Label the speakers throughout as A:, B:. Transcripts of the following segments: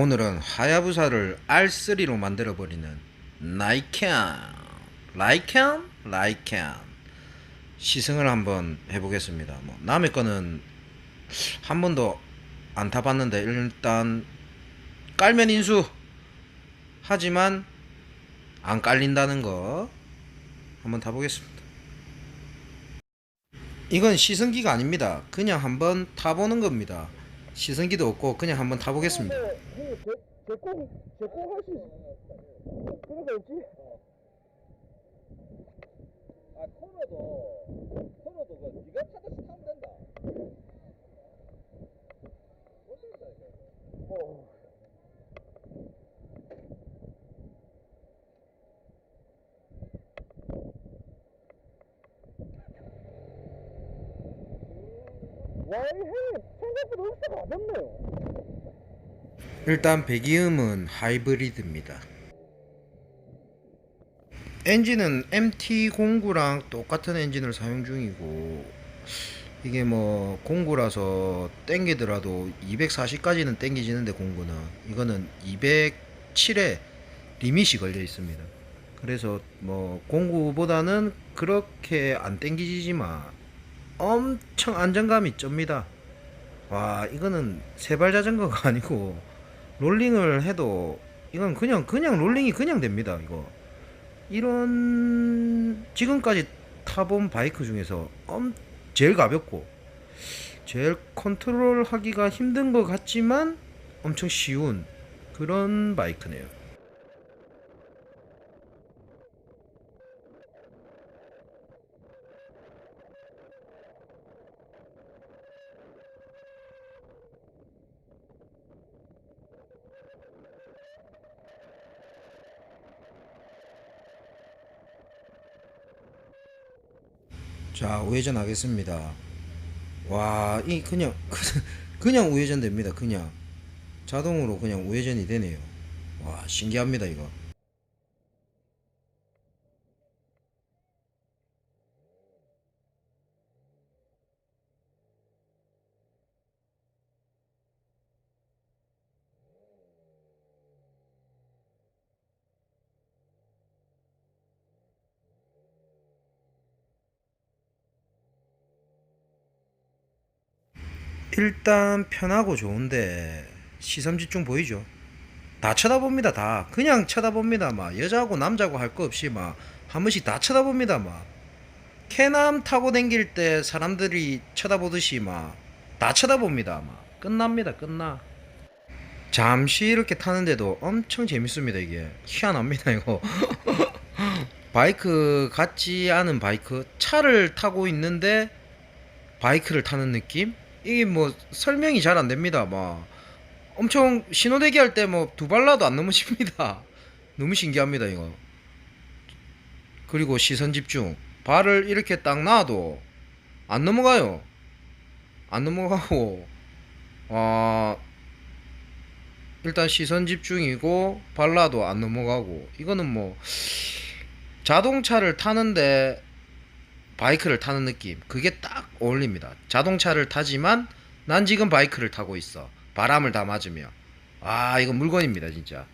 A: 오늘은 하야부사를 R3로 만들어 버리는 나이캔 라이캔 라이캔 시승을 한번 해보겠습니다. 뭐 남의 거는 한 번도 안 타봤는데 일단 깔면 인수 하지만 안 깔린다는 거 한번 타보겠습니다. 이건 시승기가 아닙니다. 그냥 한번 타보는 겁니다. 시승기도 없고 그냥 한번 타보겠습니다.
B: 그런 거 없지?
C: 아 코너도 코너도
B: 형님 생각보다 흡수가 가볍네요.
A: 일단 배기음은 하이브리드입니다. 엔진은 MT09랑 똑같은 엔진을 사용 중이고 이게 뭐 공구라서 땡기더라도 240까지는 땡기지는데 공구는 이거는 207에 리밋이 걸려 있습니다. 그래서 뭐 공구보다는 그렇게 안 땡기지만 엄청 안정감이 쩝니다. 와 이거는 세발 자전거가 아니고 롤링을 해도 이건 그냥 그냥 롤링이 그냥 됩니다 이거. 이런 지금까지 타본 바이크 중에서 엄 제일 가볍고 제일 컨트롤 하기가 힘든 것 같지만 엄청 쉬운 그런 바이크네요 자 우회전 하겠습니다. 와 이 그냥 그냥 우회전 됩니다 그냥. 자동으로 그냥 우회전이 되네요. 와 신기합니다 이거 일단 편하고 좋은데 시선 집중 보이죠? 다 쳐다봅니다 다. 그냥 쳐다봅니다 막 여자고 남자고 할 거 없이 막 한 번씩 다 쳐다봅니다 막 캐남 타고 댕길 때 사람들이 쳐다보듯이 막 다 쳐다봅니다 막 끝납니다 끝나. 잠시 이렇게 타는데도 엄청 재밌습니다 이게. 희한합니다 이거. 바이크 같지 않은 바이크. 차를 타고 있는데 바이크를 타는 느낌? 이게 뭐 설명이 잘 안 됩니다. 막 엄청 신호대기 할 때 뭐 두 발라도 안 넘으십니다. 너무 신기합니다 이거. 그리고 시선 집중. 발을 이렇게 딱 놔도 안 넘어가요. 안 넘어가고 아 일단 시선 집중이고 발라도 안 넘어가고 이거는 뭐 자동차를 타는데 바이크를 타는 느낌. 그게 딱 어울립니다. 자동차를 타지만 난 지금 바이크를 타고 있어. 바람을 다 맞으며. 아 이건 물건입니다 진짜.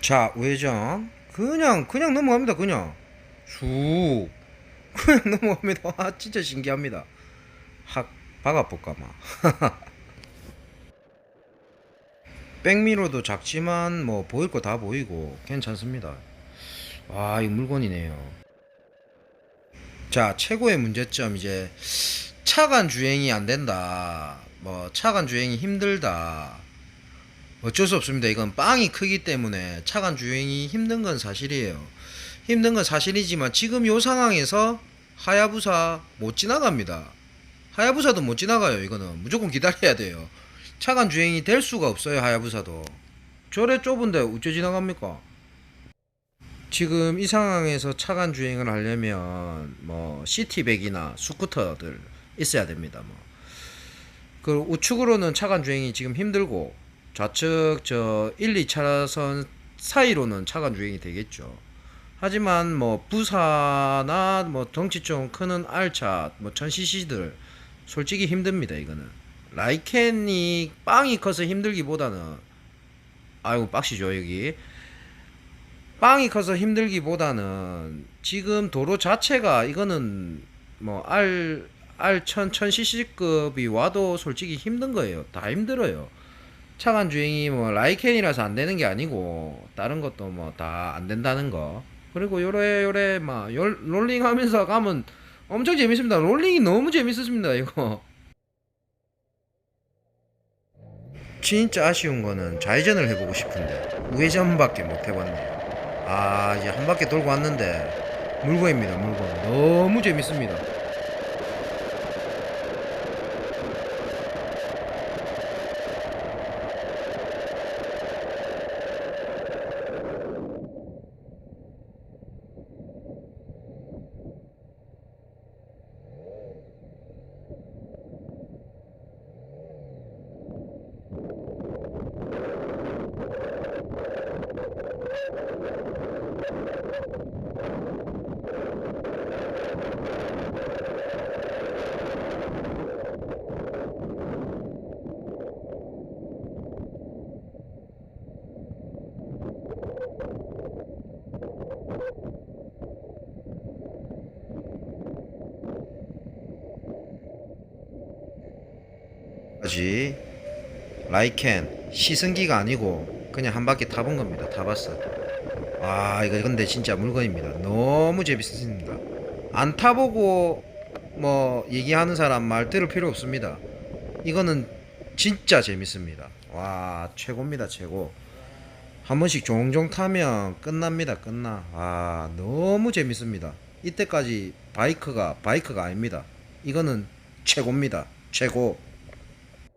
A: 자 우회전. 그냥 그냥 넘어갑니다 그냥. 쑥 그냥 넘어갑니다. 와 진짜 신기합니다. 확 박아볼까 마. 백미러도 작지만 뭐 보일 거 다 보이고 괜찮습니다. 와 이 물건이네요. 자 최고의 문제점 이제 차간 주행이 안 된다. 뭐 차간 주행이 힘들다. 어쩔 수 없습니다. 이건 빵이 크기 때문에 차간 주행이 힘든 건 사실이에요. 힘든 건 사실이지만 지금 요 상황에서 하야부사 못 지나갑니다 하야부사도 못 지나가요 이거는 무조건 기다려야 돼요 차간 주행이 될 수가 없어요 하야부사도 저래 좁은데 어째 지나갑니까 지금 이 상황에서 차간 주행을 하려면 뭐 시티백이나 스쿠터들 있어야 됩니다 뭐. 그 우측으로는 차간 주행이 지금 힘들고 좌측 저 1, 2차선 사이로는 차간 주행이 되겠죠. 하지만 뭐 부사나 뭐 덩치 좀 크는 알차 뭐 1000cc들 솔직히 힘듭니다 이거는. 라이켄이 빵이 커서 힘들기보다는 아이고 빡시죠 여기. 빵이 커서 힘들기보다는 지금 도로 자체가 이거는 뭐알알1000 1000cc급이 와도 솔직히 힘든 거예요. 다 힘들어요. 차간 주행이 뭐 라이켄이라서 안 되는 게 아니고 다른 것도 뭐 다 안 된다는 거. 그리고 요래 요래 막 열- 롤링 하면서 가면 엄청 재밌습니다. 롤링이 너무 재밌었습니다 이거. 진짜 아쉬운 거는 좌회전을 해보고 싶은데 우회전밖에 못 해봤네요. 아 이제 한 바퀴 돌고 왔는데 물건입니다 물건. 너무 재밌습니다 까지 라이켄 시승기가 아니고 그냥 한 바퀴 타본 겁니다. 타봤어 아 이거 근데 진짜 물건입니다. 너무 재밌습니다. 안 타보고 뭐 얘기하는 사람 말 들을 필요 없습니다. 이거는 진짜 재밌습니다. 와 최고입니다 최고. 한 번씩 종종 타면 끝납니다 끝나. 아 너무 재밌습니다. 이때까지 바이크가 바이크가 아닙니다. 이거는 최고입니다. 최고